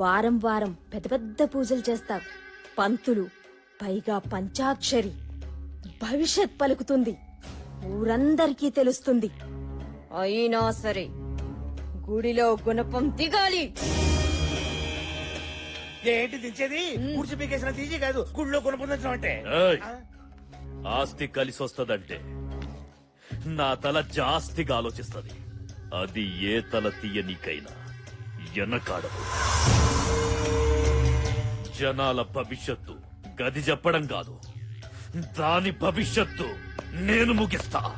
వారం వారం పెద్ద పెద్ద పూజలు చేస్తారు. పంతులు పైగా పంచాక్షరి భవిష్యత్ పలుకుతుంది. ఊరందరికీ తెలుస్తుంది. అయినా సరే గుడిలో గుణపం దిగాలి. ఏంటి దించేది? కూర్చి పీకేసిన తీసి కాదు గుళ్ళో కొనుక్కుందాం అంటే. ఏయ్, ఆస్తి కలిసి వస్తదంటే నా తల జాస్తిగా ఆలోచిస్తది. అది ఏ తల తీయనికైనా. ఎనకాడదు జనాల భవిష్యత్తు గది చెప్పడం కాదు. దాని భవిష్యత్తు నేను ముగిస్తా.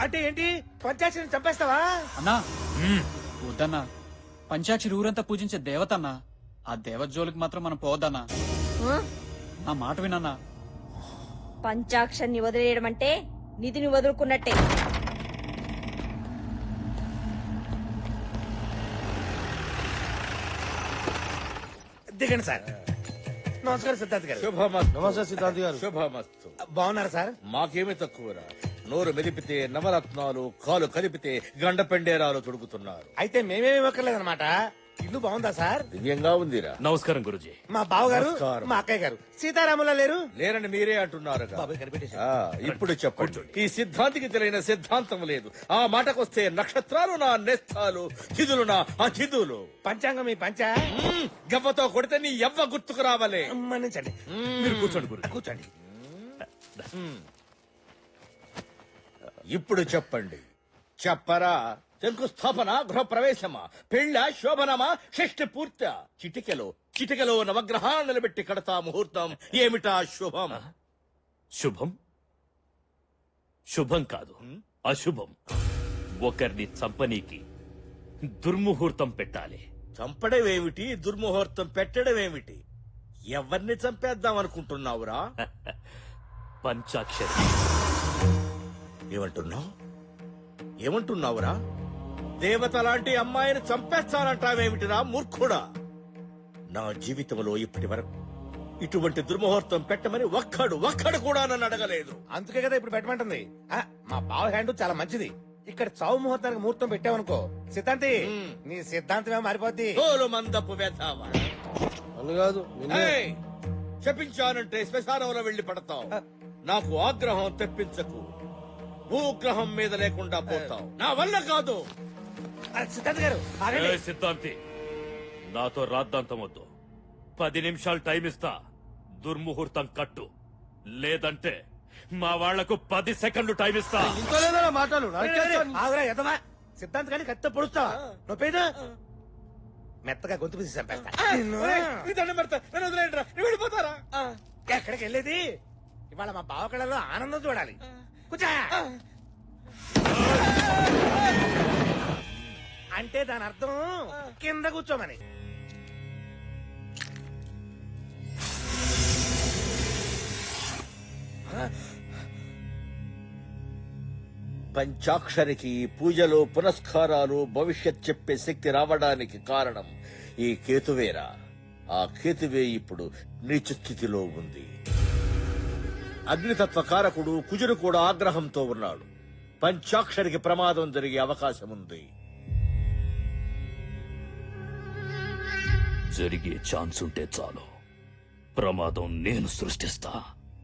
అంటే ఏంటి? పంచాయతీని చంపేస్తావా? అన్నా వద్దన్నా. పంచాక్షరి ఊరంతా పూజించే దేవతన్నా ఆ దేవత జోలికి మాత్రం మనం పోవద్దన్నా. ఆ? నా మాట వినన్నా. పంచాక్షరిని వదిలేయడం అంటే నిధిని వదులుకున్నట్టే. దిగండి సార్. నమస్కారం సిద్ధార్థ్ గారు. శుభమస్తు. నమస్తే సిద్ధాంత్ గారు. శుభమస్తు. బాగున్నారా సార్? మాకేమి తక్కువరా? నోరు మెదిపితే నవరత్నాలు కాలు కలిపితే గండ పెండేరాలు తొడుగుతున్నారు. అయితే మేమేమి ఇవ్వక్కర్లేదన్నమాట. ఇల్లు బాగుందా సార్? దివ్యంగా ఉందిరా. నమస్కారం గురుజీ. మా బావగారు నమస్కారం. మా అక్కయ్య గారు. సీతారాములా లేరు? లేరని మీరే అంటున్నారు బాబాయ్ ఇప్పుడు చెప్పండి. ఈ సిద్ధాంతికి తెలియని సిద్ధాంతం లేదు. ఆ మాటకొస్తే నక్షత్రాలు నా నేస్తాలు తిథులు నా అతిథులు. పంచాంగం మీ పంచ? మ్మ్, గవ్వతో కొడితే నీ ఎవ్వ గుర్తుకు రావాలే. మన్నించండి మీరు కూర్చోండి గురు కూర్చోండి. ఇప్పుడు చెప్పండి. చెప్పరా? శంకుస్థాపన గృహప్రవేశమా పెళ్ళ శోభనమా షష్టి పూర్త. చిటికెలో చిటికెలో నవగ్రహాలు నిలబెట్టి కడతా ముహూర్తం. ఏమిటా శుభం? శుభం? శుభం కాదు అశుభం. ఒకరిని చంపనీకి దుర్ముహూర్తం పెట్టాలి. చంపడమేమిటి? దుర్ముహూర్తం పెట్టడమేమిటి? ఎవరిని చంపేద్దాం అనుకుంటున్నావురా పంచాక్షరి. ఏమంటున్నావు? ఏమంటున్నావురా? దేవత లాంటి అమ్మాయిని చంపేస్తానంటావేమిటిరా మూర్ఖుడా? నా జీవితంలో ఇప్పటి వరకు ఇటువంటి దుర్ముహూర్తం పెట్టమని ఒక్కడు ఒక్కడు కూడా నన్ను అడగలేదు. అందుకే కదా ఇప్పుడు పెట్టమంటుంది. ఆ, మా బావ హ్యాండ్ చాలా మంచిది. ఇక్కడ చావు ముహూర్తానికి ముహూర్తం పెట్టావనుకో సిద్ధాంతి. నీ సిద్ధాంతమే మారిపోద్ది. తోలు మందపు వేతావా కాదు ఏయ్! శపించానంటే శ్మశానంలో వెళ్ళి పడతావు. నాకు ఆగ్రహం తెప్పించకు. భూగ్రహం మీద లేకుండా పోతావు. నా వల్ల కాదు. సిద్ధాంత్ గారు ఆగండి. ఏ సిద్ధాంతి. నాతో రాద్దాంతం వద్దు. పది నిమిషాలు టైం ఇస్తా. దుర్ముహూర్తం కట్టు. లేదంటే మా వాళ్ళకు పది సెకండ్లు టైం ఇస్తా. మాటలు. ఆగురా, ఎదవా. సిద్ధాంత్ గారికి కత్తితో పొడుస్తావా నొప్పేదా? మెత్తగా గొంతు పిసి చంపేస్తా. నిన్ను. మీ దండం పెడతా. నన్ను వదిలేయండిరా. నేను వెళ్ళిపోతారా? ఎక్కడికి వెళ్ళేది? ఇవాళ మా బావ కళలో ఆనందం చూడాలి. కూర్చో. అంటే దాని అర్థం కింద కూర్చోమని. పంచాక్షరికి పూజలు పునస్కారాలు భవిష్యత్ చెప్పే శక్తి రావడానికి కారణం ఈ కేతువేరా. ఆ కేతువే ఇప్పుడు నీచ స్థితిలో ఉంది. అగ్నితత్వ కారకుడు కుజుడు కూడా ఆగ్రహంతో ఉన్నాడు. పంచాక్షరికి ప్రమాదం జరిగే అవకాశం ఉంది జరిగే ఛాన్స్ ఉంటే చాలు. ప్రమాదం నేను సృష్టిస్తా.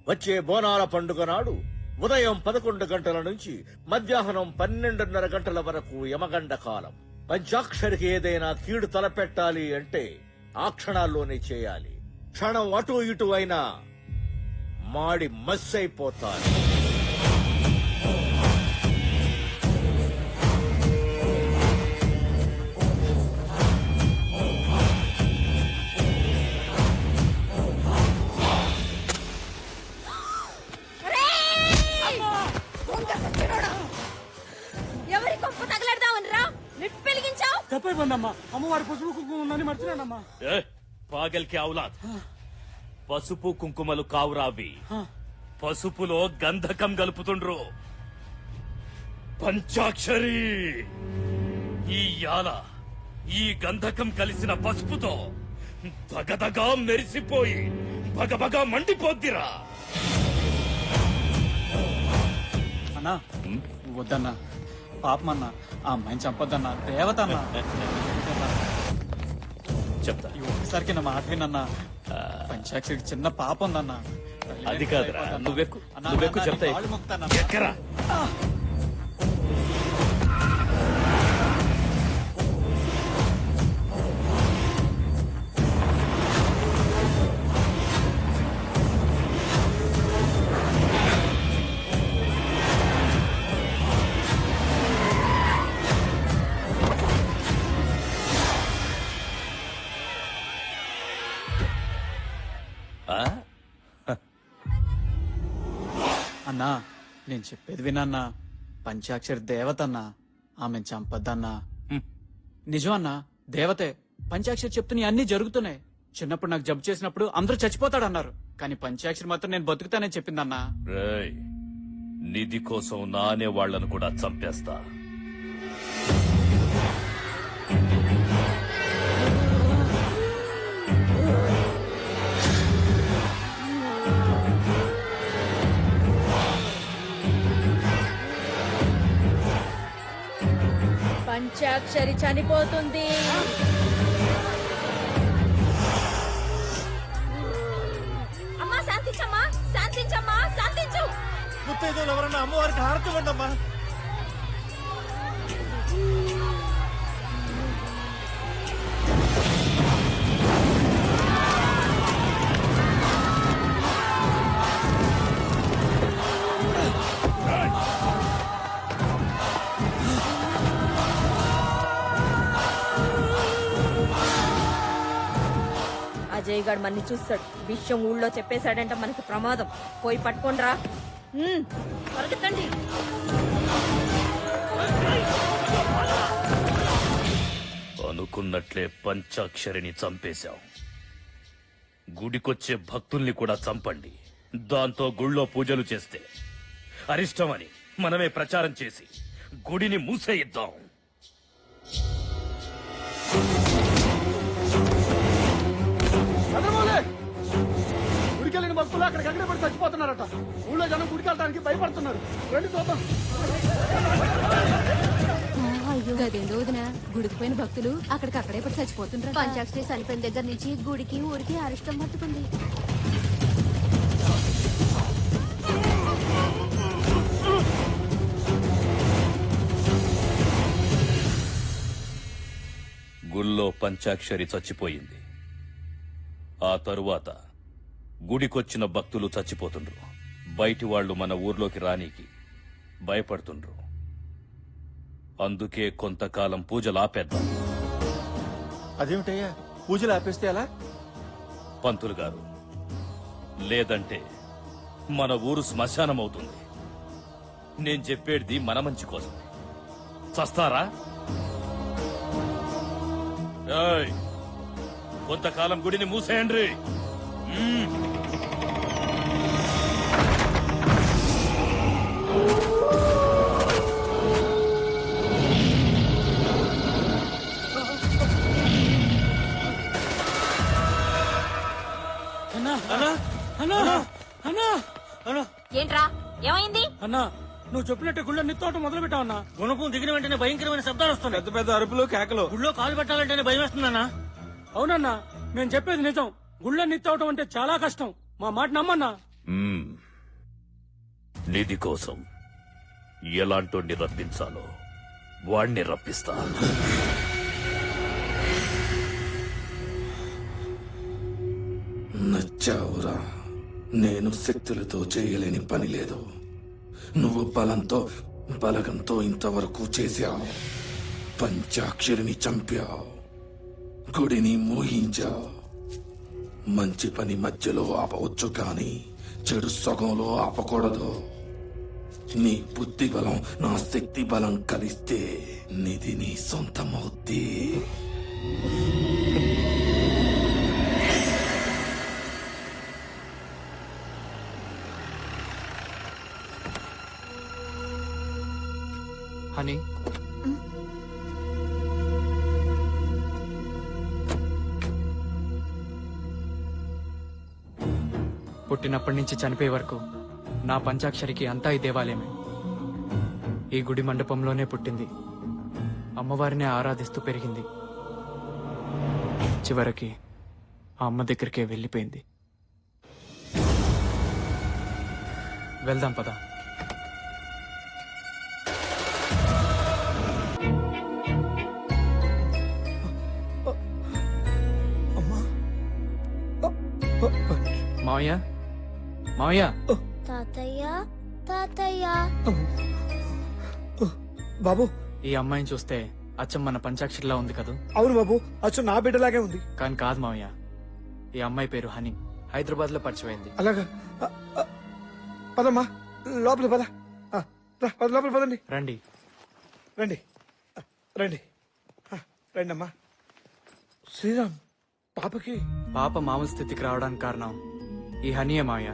వచ్చే బోనాల పండుగ నాడు ఉదయం పదకొండు గంటల నుంచి మధ్యాహ్నం పన్నెండున్నర గంటల వరకు యమగండ కాలం. పంచాక్షరికి ఏదైనా కీడు తలపెట్టాలి అంటే ఆ క్షణాల్లోనే చేయాలి. క్షణం అటు ఇటు అయినా మాడి మస్సైపోతారు. తప్పైపోయిందమ్మా అమ్మవారి పసుపు కుంకుమ ఉందని మర్చిపోయానమ్మా. ఏ పాగల్కి ఔలాద్. పసుపు కుంకుమలు కావురావి పసుపులో గంధకం కలుపుతుండ్రు పంచాక్షరి! ఈ యాల ఈ గంధకం కలిసిన పసుపుతో దగదగా మెరిసిపోయి బగబగా మండిపోద్దిరా. అన్నా వద్దన్నా. పాపమన్నా ఆ అమ్మాయిని చంపొద్దన్నా దేవత అన్నా చెప్తా. ఈ ఒక్కసారికి నా మాట వినన్నా. పంచాక్షరికి చిన్న పాప ఉందన్నా అది కాదురా, నువ్వెక్కు, అన్నా, నువ్వెక్కు చెప్తా. ఎక్కరా? అన్నా నేను చెప్పేది వినన్నా. పంచాక్షరి దేవత అన్నా ఆమె చంపద్దన్నా. నిజం అన్నా దేవతే పంచాక్షరి చెప్తున్న అన్ని జరుగుతున్నాయి. చిన్నప్పుడు నాకు జబ్బు చేసినప్పుడు అందరూ చచ్చిపోతాడన్నారు. కానీ పంచాక్షరి మాత్రం నేను బతుకుతానని చెప్పిందన్నా. రేయ్ నిధి కోసం నానే వాళ్ళను కూడా చంపేస్తా. పంచాక్షరి చనిపోతుంది. అమ్మా శాంతించమ్మా శాంతించమ్మా శాంతించు. ముత్తైదులు ఎవరన్నా అమ్మవారికి హారతి ఉండమ్మా అజయ్ గారు చూస్తాడు. విషయం ఊళ్ళో చెప్పేశాడంటే మనకి ప్రమాదం. పోయి పట్టుకోనరా. పరిగెత్తండి. అనుకున్నట్లే పంచాక్షరిని చంపేశాం గుడికొచ్చే భక్తుల్ని కూడా చంపండి. దాంతో గుళ్ళో పూజలు చేస్తే. అరిష్టమని మనమే ప్రచారం చేసి గుడిని మూసేయిద్దాం. గుడికెళ్ళిన భక్తులు అక్కడికి అక్కడే పడి చచ్చిపోతున్నారట. ఊళ్ళో జనం గుడికి వెళ్ళడానికి భయపడుతున్నారు. రండి చూద్దాం. వదిన గుడికి పోయిన భక్తులు అక్కడికక్కడే పడి చచ్చిపోతుంటారు పంచాక్షరి చనిపోయిన దగ్గర నుంచి గుడికి ఊరికి అరిష్టం పట్టుకుంది. గుళ్ళో పంచాక్షరి చచ్చిపోయింది. ఆ తరువాత గుడికొచ్చిన భక్తులు చచ్చిపోతుండ్రు. బయటి వాళ్ళు మన ఊర్లోకి రానీకి భయపడుతుండ్రు. అందుకే కొంతకాలం పూజలు ఆపేద్దాం. అదేమిటయ్యా? పూజలు ఆపేస్తే ఎలా? పంతులు గారు లేదంటే మన ఊరు శ్మశానం అవుతుంది నేను చెప్పేది మన మంచి కోసం చస్తారా? కొంతకాలం గుడిని మూసేయండి. నువ్వు చెప్పినట్టు గుళ్ళో నిత్తోటం మొదలు పెట్టావు అన్నా. గుణపం దిగిన వెంటనే భయంకరమైన శబ్దాలు వస్తున్నాయి. పెద్ద పెద్ద అరుపులు కేకలు. గుళ్ళో కాలు పెట్టాలంటేనే భయం వేస్తుందన్నా అవునన్నా నేను చెప్పేది నిజం. గుళ్ళో నిత్తవటం అంటే చాలా కష్టం. మా మాట నమ్మన్నా. మ్మ్. నిధి కోసం ఎలాంటోడిని రప్పించాలో వాణ్ణి రప్పిస్తా. నచ్చావురా. నేను శక్తులతో చేయలేని పని లేదు. నువ్వు బలంతో బలగంతో ఇంతవరకు చేశావు. పంచాక్షరిని చంపావు. గుడిని మోహించావు. మంచి పని మధ్యలో ఆపవచ్చు కానీ చెడు సగంలో ఆపకూడదు. నీ బుద్ధి బలం నా శక్తి బలం కలిస్తే నిధి నీ సొంతమవుద్ది. పుట్టినప్పటి నుంచి చనిపోయే వరకు నా పంచాక్షరికి అంతా ఈ దేవాలయమే. ఈ గుడి మండపంలోనే పుట్టింది. అమ్మవారినే ఆరాధిస్తూ పెరిగింది. చివరికి ఆ అమ్మ దగ్గరికే వెళ్ళిపోయింది. వెళ్దాం పదా. మావయ్య? మావయ్య. తాతయ్య తాతయ్య. బాబు. ఈ అమ్మాయిని చూస్తే అచ్చం మన పంచాక్షరిలా ఉంది కదూ? అవును బాబు అచ్చు నా బిడ్డలాగే ఉంది. కానీ కాదు మావయ్య. ఈ అమ్మాయి పేరు హనీ. హైదరాబాద్లో పరిచయమైంది. అలాగా? పదమ్మా లోపల పద. ఆ, రా, పద లోపల పదండి. రండి. రండి. రండి. రండి అమ్మా శ్రీరామ్ పాపకి. పాప మామూలు స్థితికి రావడానికి కారణం ఈ హనీయే మావయ్య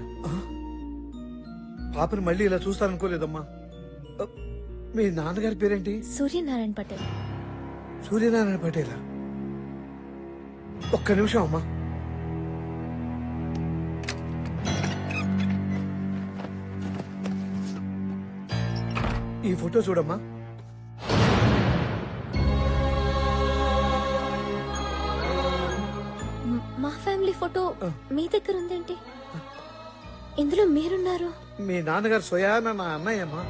పాపని మళ్ళీ ఇలా చూస్తాననుకోలేదమ్మా ఆ, మీ నాన్నగారి పేరేంటి? సూర్యనారాయణ పటేల్. సూర్యనారాయణ పటేలా? ఒక్క నిమిషం అమ్మా. ఈ ఫోటో చూడమ్మా. ఫోటో మీ దగ్గర ఉందేంటి? ఇందులో మీరున్నారు. మీ నాన్నగారు స్వయాన నా అన్నయ్య అమ్మా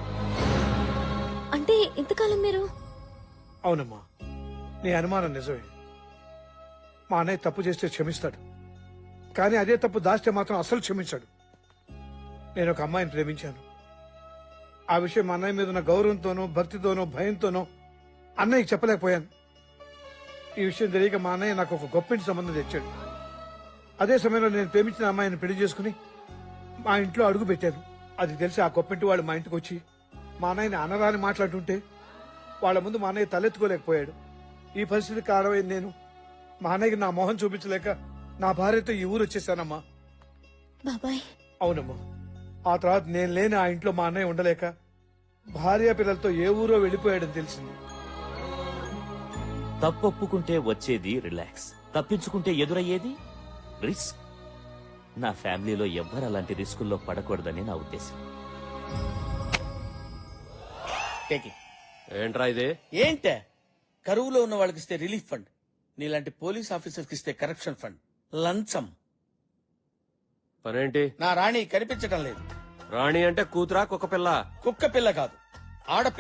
అంటే ఇంతకాలం మీరు? అవునమ్మా. నీ అనుమానం నిజమే. మా అన్నయ్య తప్పు చేస్తే క్షమిస్తాడు. కానీ అదే తప్పు దాస్తే మాత్రం అసలు క్షమించాడు. నేను ఒక అమ్మాయిని ప్రేమించాను. ఆ విషయం మా అన్నయ్య మీద ఉన్న గౌరవంతోనో భక్తితోనో భయంతోనో అన్నయ్యకి చెప్పలేకపోయాను. ఈ విషయం తెలియక మా అన్నయ్య నాకు ఒక గొప్పింటి సంబంధం తెచ్చాడు. అదే సమయంలో నేను ప్రేమించిన అమ్మాయిని పెళ్ళి చేసుకుని మా ఇంట్లో అడుగు పెట్టాను. అది తెలిసి ఆ గొప్పింటి వాళ్ళు మా ఇంటికి వచ్చి మా అన్నయ్యని అనరాని మాట్లాడుతుంటే వాళ్ళ ముందు మా అన్నయ్య తలెత్తుకోలేకపోయాడు. ఈ పరిస్థితి కారణమైన నేను మా అన్నయ్యకి నా మొహం చూపించలేక నా భార్యతో ఈ ఊరు వచ్చేసానమ్మా. బాబాయ్. అవునమ్మా. ఆ తర్వాత నేను లేని ఆ ఇంట్లో మా అన్నయ్య ఉండలేక భార్య పిల్లలతో ఏ ఊరో వెళ్ళిపోయాడని తెలిసింది. తప్పొప్పుకుంటే వచ్చేది రిలాక్స్. తప్పించుకుంటే ఎదురయ్యేది రిస్క్? నా ఫ్యామిలీలో ఎవ్వరు అలాంటి రిస్కుల్లో పడకూడదని నా ఉద్దేశం. ఏంట్రా ఇది? ఏంటే? కరువులో ఉన్న వాళ్ళకి ఇస్తే రిలీఫ్ ఫండ్. నీలాంటి పోలీస్ ఆఫీసర్కి ఇస్తే కరప్షన్ ఫండ్. లంచం. పనేంటి? నా రాణి కనిపించడం లేదు. రాణి అంటే కూతురా కుక్క పిల్ల? కుక్క పిల్ల కాదు. ఆడపిల్ల.